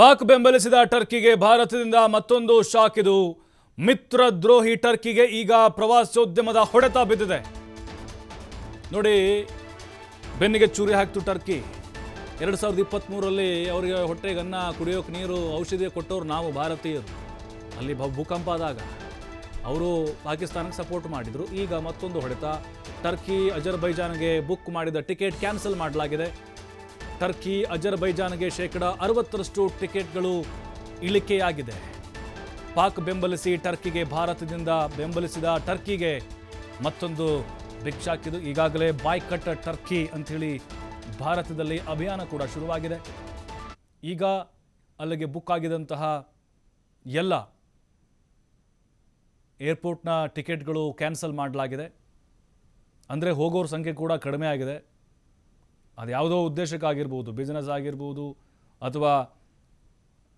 ಪಾಕ್ ಬೆಂಬಲಿಸಿದ ಟರ್ಕಿಗೆ ಭಾರತದಿಂದ ಮತ್ತೊಂದು ಶಾಕ್ ಇದು. ಮಿತ್ರ ದ್ರೋಹಿ ಟರ್ಕಿಗೆ ಈಗ ಪ್ರವಾಸೋದ್ಯಮದ ಹೊಡೆತ ಬಿದ್ದಿದೆ. ನೋಡಿ, ಬೆನ್ನಿಗೆ ಚೂರಿ ಹಾಕ್ತು ಟರ್ಕಿ. ಎರಡು ಸಾವಿರದ ಇಪ್ಪತ್ತ್ಮೂರರಲ್ಲಿ ಅವರಿಗೆ ಹೊಟ್ಟೆಗೆ ಅನ್ನ ಕುಡಿಯೋಕೆ ನೀರು, ಔಷಧಿ ಕೊಟ್ಟವ್ರು ನಾವು ಭಾರತೀಯರು. ಅಲ್ಲಿ ಭೂಕಂಪ ಆದಾಗ ಅವರು ಪಾಕಿಸ್ತಾನಕ್ಕೆ ಸಪೋರ್ಟ್ ಮಾಡಿದರು. ಈಗ ಮತ್ತೊಂದು ಹೊಡೆತ. ಟರ್ಕಿ, ಅಜರ್ಬೈಜಾನ್ಗೆ ಬುಕ್ ಮಾಡಿದ ಟಿಕೆಟ್ ಕ್ಯಾನ್ಸಲ್ ಮಾಡಲಾಗಿದೆ. ಟರ್ಕಿ, ಅಜರ್ಬೈಜಾನ್ಗೆ ಶೇಕಡ ಅರವತ್ತರಷ್ಟು ಟಿಕೆಟ್ಗಳು ಇಳಿಕೆಯಾಗಿದೆ. ಪಾಕ್ ಬೆಂಬಲಿಸಿ ಟರ್ಕಿಗೆ ಭಾರತದಿಂದ ಬೆಂಬಲಿಸಿದ ಟರ್ಕಿಗೆ ಮತ್ತೊಂದು ಭಿಕ್ಷಾಕಿದು ಈಗಾಗಲೇ ಬಾಯ್ ಕಟ್ ಟರ್ಕಿ ಅಂಥೇಳಿ ಭಾರತದಲ್ಲಿ ಅಭಿಯಾನ ಕೂಡ ಶುರುವಾಗಿದೆ. ಈಗ ಅಲ್ಲಿಗೆ ಬುಕ್ ಆಗಿದಂತಹ ಎಲ್ಲ ಏರ್ಪೋರ್ಟ್ನ ಟಿಕೆಟ್ಗಳು ಕ್ಯಾನ್ಸಲ್ ಮಾಡಲಾಗಿದೆ. ಅಂದರೆ ಹೋಗೋರ ಸಂಖ್ಯೆ ಕೂಡ ಕಡಿಮೆ ಆಗಿದೆ. ಅದು ಯಾವುದೋ ಉದ್ದೇಶಕ್ಕಾಗಿರ್ಬೋದು ಬಿಸ್ನೆಸ್ ಆಗಿರ್ಬೋದು, ಅಥವಾ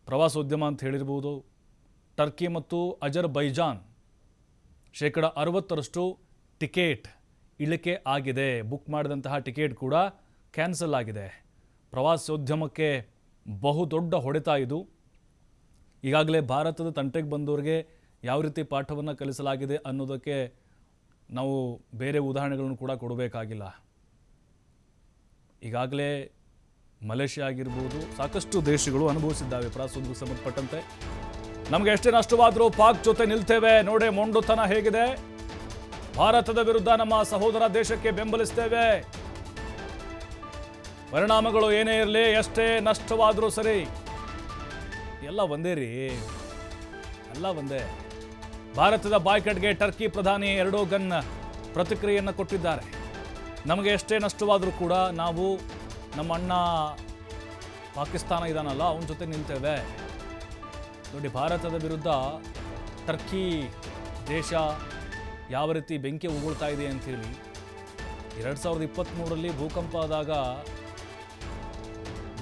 ಪ್ರವಾಸೋದ್ಯಮ ಅಂತ ಹೇಳಿರ್ಬೋದು, ಟರ್ಕಿ ಮತ್ತು ಅಜರ್ ಬೈಜಾನ್ ಶೇಕಡ ಅರವತ್ತರಷ್ಟು ಟಿಕೆಟ್ ಇಳಿಕೆ ಆಗಿದೆ. ಬುಕ್ ಮಾಡಿದಂತಹ ಟಿಕೆಟ್ ಕೂಡ ಕ್ಯಾನ್ಸಲ್ ಆಗಿದೆ. ಪ್ರವಾಸೋದ್ಯಮಕ್ಕೆ ಬಹುದೊಡ್ಡ ಹೊಡೆತ ಇದು. ಈಗಾಗಲೇ ಭಾರತದ ತಂಟೆಗೆ ಬಂದವರಿಗೆ ಯಾವ ರೀತಿ ಪಾಠವನ್ನು ಕಲಿಸಲಾಗಿದೆ ಅನ್ನೋದಕ್ಕೆ ನಾವು ಬೇರೆ ಉದಾಹರಣೆಗಳನ್ನು ಕೂಡ ಕೊಡಬೇಕಾಗಿಲ್ಲ. ಈಗಾಗಲೇ ಮಲೇಷ್ಯಾ ಆಗಿರ್ಬೋದು ಸಾಕಷ್ಟು ದೇಶಗಳು ಅನುಭವಿಸಿದ್ದಾವೆ ಪ್ರವಾಸೋದ್ಯಮಕ್ಕೆ ಸಂಬಂಧಪಟ್ಟಂತೆ. ನಮಗೆ ಎಷ್ಟೇ ನಷ್ಟವಾದರೂ ಪಾಕ್ ಜೊತೆ ನಿಲ್ತೇವೆ. ನೋಡೆ ಮೊಂಡುತನ ಹೇಗಿದೆ. ಭಾರತದ ವಿರುದ್ಧ ನಮ್ಮ ಸಹೋದರ ದೇಶಕ್ಕೆ ಬೆಂಬಲಿಸ್ತೇವೆ. ಪರಿಣಾಮಗಳು ಏನೇ ಇರಲಿ, ಎಷ್ಟೇ ನಷ್ಟವಾದರೂ ಸರಿ. ಎಲ್ಲ ಒಂದೇ ರೀ. ಎಲ್ಲ ಒಂದೇ. ಭಾರತದ ಬಾಯ್ಕಟ್ಗೆ ಟರ್ಕಿ ಪ್ರಧಾನಿ ಎರಡೋ ಎರಡೋಗನ್ ಪ್ರತಿಕ್ರಿಯೆಯನ್ನು ಕೊಟ್ಟಿದ್ದಾರೆ. ನಮಗೆ ಎಷ್ಟೇ ನಷ್ಟವಾದರೂ ಕೂಡ ನಾವು ನಮ್ಮ ಅಣ್ಣ ಪಾಕಿಸ್ತಾನ ಇದಾನಲ್ಲ, ಅವನ ಜೊತೆ ನಿಲ್ತೇವೆ ನೋಡಿ, ಭಾರತದ ವಿರುದ್ಧ ಟರ್ಕಿ ದೇಶ ಯಾವ ರೀತಿ ಬೆಂಕಿ ಉಗುಳ್ತಾ ಇದೆ ಅಂಥೇಳಿ ಎರಡು ಸಾವಿರದ ಇಪ್ಪತ್ತ್ಮೂರರಲ್ಲಿ ಭೂಕಂಪ ಆದಾಗ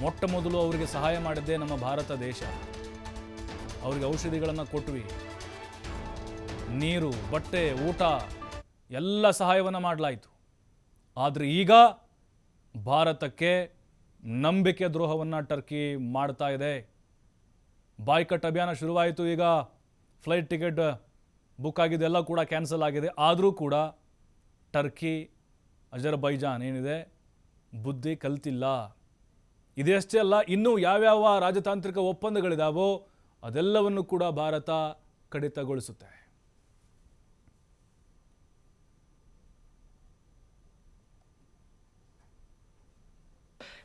ಮೊಟ್ಟ ಮೊದಲು ಅವರಿಗೆ ಸಹಾಯ ಮಾಡಿದ್ದೇ ನಮ್ಮ ಭಾರತ ದೇಶ. ಅವರಿಗೆ ಔಷಧಿಗಳನ್ನು ಕೊಟ್ವಿ. ನೀರು, ಬಟ್ಟೆ, ಊಟ, ಎಲ್ಲ ಸಹಾಯವನ್ನು ಮಾಡಲಾಯಿತು. ಆದರೆ ಈಗ ಭಾರತಕ್ಕೆ ನಂಬಿಕೆ ದ್ರೋಹವನ್ನು ಟರ್ಕಿ ಮಾಡ್ತಾ ಇದೆ. ಬಾಯ್ಕಟ್ ಅಭಿಯಾನ ಶುರುವಾಯಿತು ಈಗ. ಫ್ಲೈಟ್ ಟಿಕೆಟ್ ಬುಕ್ ಆಗಿದೆ, ಎಲ್ಲ ಕೂಡ ಕ್ಯಾನ್ಸಲ್ ಆಗಿದೆ. ಆದರೂ ಕೂಡ ಟರ್ಕಿ, ಅಜರ್ಬೈಜಾನ್ ಏನಿದೆ, ಬುದ್ಧಿ ಕಲ್ತಿಲ್ಲ. ಇದೆಷ್ಟೇ ಅಲ್ಲ, ಇನ್ನೂ ಯಾವ್ಯಾವ ರಾಜತಾಂತ್ರಿಕ ಒಪ್ಪಂದಗಳಿದಾವೋ ಅದೆಲ್ಲವನ್ನು ಕೂಡ Bharat ಕಡಿತಗೊಳಿಸುತ್ತೆ.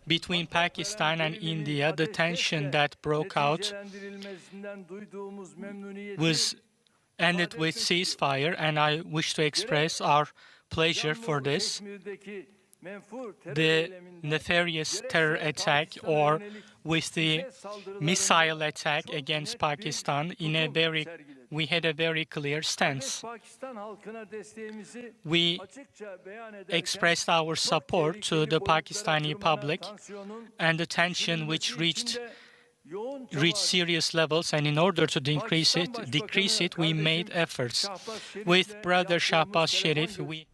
Between Pakistan and India, the tension that broke out was ended with ceasefire, and I wish to express our pleasure for this. The nefarious terror attack, or with the missile attack against Pakistan, in a very we had a very clear stance. We expressed our support to the Pakistani public and the tension which reached reached serious levels and in order to decrease it decrease it we made efforts with brother Shahbaz Sharif we